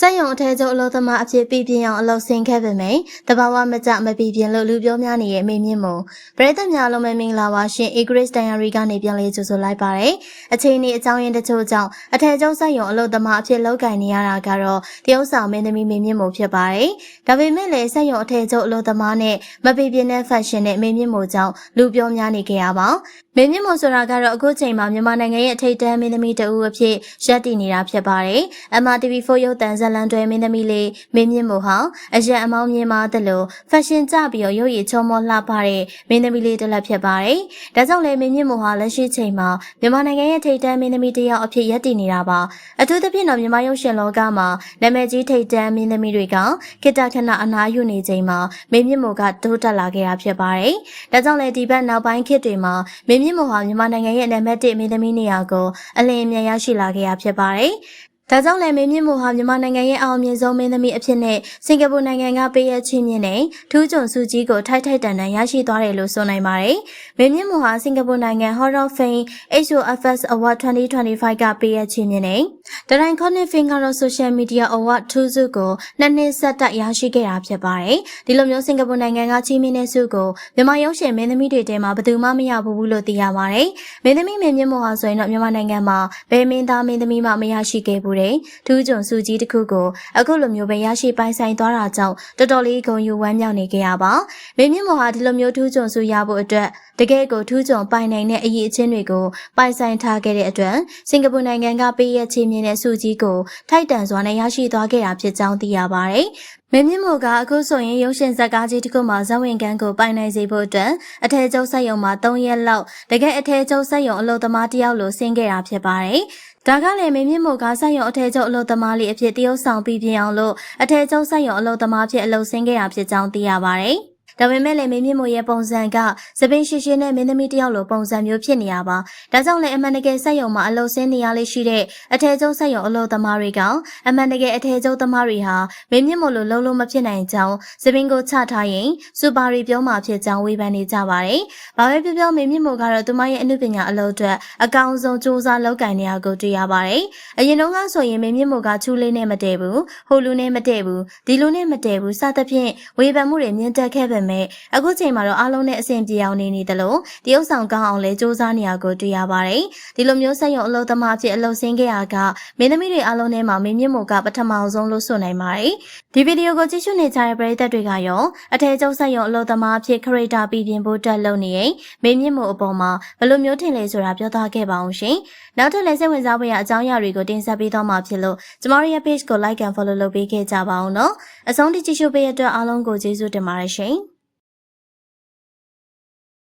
စက်ရုံအထည်ချုပ်အလုပ်သမားအဖြစ်ပြည်ပြင်းအောင်အလုပ်ဆင်းခဲ့ပေမယ့်တဘာဝမကြမပြည်ပြင်းလို့လူပြောများနေရဲ့အမေမြင့်မို့ပရိသတ်များလုံးမမင်္ဂလာပါရှင် Egris Diary ကနေပြန်လေးကြိုဆိုလိုက်ပါရယ်အချိန်นี้အကြောင်းရင်းတချို့ကြောင့်အထည်ချုပ်စက်ရုံအလုပ်သမားအဖြစ်လုပ်ကင်နေရတာကတော့တရုတ်ဆောင်မင်းသမီးမေမြင့်မို့ဖြစ်ပါတယ်ဒါပေမဲ့လည်းစက်ရုံအထည်ချုပ်အလုပ်သမားနဲ့မပြည်ပြင်းတဲ့ fashion နဲ့မေမြင့်မို့ကြောင့်လူပြောများနေကြရပါမင်းမြင့်မို့ဆိုတာကတော့အခုချိန်မှာမြန်မာနိုင်ငံရဲ့အထိတ်တန်းမင်းသမီးတဦးအဖြစ်ရပ်တည်နေတာဖြစ်ပါတယ် MRTV4 ရုပ်သံဇာတ်လမ်းတွဲမင်းသမီးလေးမင်းမြင့်မို့ဟာအရက်အမောင်းမြင်မာသလိုဖက်ရှင်ကြပြီးတော့ရုပ်ရည်ချောမောလှပတဲ့မင်းသမီးလေးတစ်လက်ဖြစ်ပါတယ်။ဒါကြောင့်လည်းမင်းမြင့်မို့ဟာလက်ရှိချိန်မှာမြန်မာနိုင်ငံရဲ့ထိပ်တန်းမင်းသမီးတစ်ယောက်အဖြစ်ရပ်တည်နေတာပါ။အထူးသဖြင့်တော့မြန်မာရုပ်ရှင်လောကမှာနာမည်ကြီးထိပ်တန်းမင်းသမီးတွေကကိတ္တခဏအနားယူနေချိန်မှာမင်းမြင့်မို့ကတိုးတက်လာခဲ့တာဖြစ်ပါတယ်။ဒါကြောင့်လည်းဒီဘက်နောက်ပိုင်းခေတ်တွေမှာမင်းမြင့်မို့ဟာမြန်မာနိုင်ငံရဲ့နာမည်တစ်မင်းသမီးနေရာကိုအလင်းအမြန်ရရှိလာခဲ့တာဖြစ်ပါတယ်။ ဒါကြောင့်လည်းမင်းမြင့်မို့ဟာမြန်မာနိုင်ငံရဲ့အောင်မြင်ဆုံးမင်းသမီးအဖြစ်နဲ့စင်ကာပူနိုင်ငံကပေးရချင်းမြင့်နဲ့ထူးချွန်စုကြီးကိုထိုက်ထိုက်တန်တန်ရရှိသွားတယ်လို့ဆိုနိုင်ပါတယ်။မင်းမြင့်မို့ဟာစင်ကာပူနိုင်ငံ Hall of Fame HOFS Award 2025ကပေးရချင်းမြင့်နဲ့ဒရိုင်ကောနစ်ဖင်ကတော့ Social Media Award ထူးစုကိုနှစ်နှစ်ဆက်တိုက်ရရှိခဲ့တာဖြစ်ပါတယ်။ဒီလိုမျိုးစင်ကာပူနိုင်ငံကချီးမြှင့်တဲ့ဆုကိုမြန်မာရုပ်ရှင်မင်းသမီးတွေထဲမှာဘယ်သူမှမရဘူးလို့သိရပါတယ်။မင်းသမီးမင်းမြင့်မို့ဟာဆိုရင်တော့မြန်မာနိုင်ငံမှာဘယ်မင်းသားမင်းသမီးမှမရရှိခဲ့ဘူးဘူးတဲ့ထူးချွန်စုကြီးတစ်ခုကိုအခုလိုမျိုးပဲရရှိပိုင်ဆိုင်သွားတာကြောင့်တော်တော်လေးဂုဏ်ယူဝမ်းမြောက်နေကြရပါမင်းမြင့်မော်ဟာဒီလိုမျိုးထူးချွန်စုရဖို့အတွက်တကယ်ကိုထူးချွန်ပိုင်နိုင်တဲ့အရေးအချင်းတွေကိုပိုင်ဆိုင်ထားခဲ့တဲ့အတွက်စင်ကာပူနိုင်ငံကပေးရချေမြင့်တဲ့စုကြီးကိုထိုက်တန်စွာနဲ့ရရှိသွားခဲ့တာဖြစ်ကြောင်းသိရပါတယ်မင်းမြင့်မို့ကအခုဆိုရင်ရုပ်ရှင်ဇာတ်ကားကြီးတစ်ခုမှာဇဝင်ကန်းကိုပိုင်နိုင်စေဖို့အတွက်အထည်ချုပ်ဆက်ရုံမှာ3ရက်လောက်တကယ်အထည်ချုပ်ဆက်ရုံအလုပ်သမားတယောက်လိုဆင်းခဲ့တာဖြစ်ပါတယ်။ ဒါကလည်းမင်းမြင့်မို့ကဆက်ရုံအထည်ချုပ်အလုပ်သမားလေးအဖြစ်တရုတ်ဆောင်ပြီးပြင်အောင်လို့အထည်ချုပ်ဆက်ရုံအလုပ်သမားဖြစ်အလုပ်ဆင်းခဲ့တာဖြစ်ကြောင်းသိရပါတယ်။ ဒါပေမဲ့လည်းမင်းမြင့်မို့ရဲ့ပုံစံကစပင်းရှိရှိနဲ့မင်းသမီးတယောက်လိုပုံစံမျိုးဖြစ်နေရပါဒါကြောင့်လည်းအမှန်တကယ်ဆက်ယုံမှာအလုပ်ဆင်းနေရလေးရှိတဲ့အထည်ချုပ်ဆက်ယုံအလုပ်သမားတွေကအမှန်တကယ်အထည်ချုပ်သမားတွေဟာမင်းမြင့်မို့လိုလုံးလုံးမဖြစ်နိုင်ကြောင်းစပင်းကိုချထားရင်စူပါရီပြောမှဖြစ်ကြောင်းဝေဖန်နေကြပါတယ်ဘာပဲပြောပြောမင်းမြင့်မို့ကတော့သူမရဲ့အမှုပညာအလုပ်အတွက်အကောင်းဆုံးစူးစမ်းလုပ်ကင်နေရကိုတွေ့ရပါတယ်အရင်တုန်းကဆိုရင်မင်းမြင့်မို့ကချူလေးနဲ့မတည့်ဘူးဟိုလူနဲ့မတည့်ဘူးဒီလူနဲ့မတည့်ဘူးစသဖြင့်ဝေဖန်မှုတွေမြင့်တက်ခဲ့ပေမဲ့အခုချိန်မှာတော့အားလုံးနဲ့အဆင်ပြေအောင်နေနေသလိုတရုတ်ဆောင်ကောင်းအောင်လဲစူးစမ်းနေရကိုတွေ့ရပါတယ်။ဒီလိုမျိုးဆက်ရုံအလုပ်သမားအဖြစ်အလုပ်ဆင်းခဲ့ရကမင်းသမီးတွေအားလုံးထဲမှာမင်းမြင့်မို့ကပထမအောင်ဆုံးလို့ဆိုနိုင်ပါတယ်။ဒီဗီဒီယိုကိုကြည့်ရှုနေကြတဲ့ပရိသတ်တွေကရောအထည်ချုပ်ဆက်ရုံအလုပ်သမားအဖြစ်ခရီတာပြည်ပြင်ဖို့တက်လုပ်နေရင်မင်းမြင့်မို့အပေါ်မှာဘယ်လိုမျိုးထင်လဲဆိုတာပြောသားခဲ့ပါအောင်ရှင်။နောက်ထပ်လည်းစိတ်ဝင်စားဖို့ရအကြောင်းအရာတွေကိုတင်ဆက်ပေးသွားမှာဖြစ်လို့ကျမတို့ရဲ့ page ကို like and follow လုပ်ပေးခဲ့ကြပါအောင်နော်။အဆုံးထိကြည့်ရှုပေးရတဲ့အတွက်အားလုံးကိုကျေးဇူးတင်ပါတယ်ရှင်။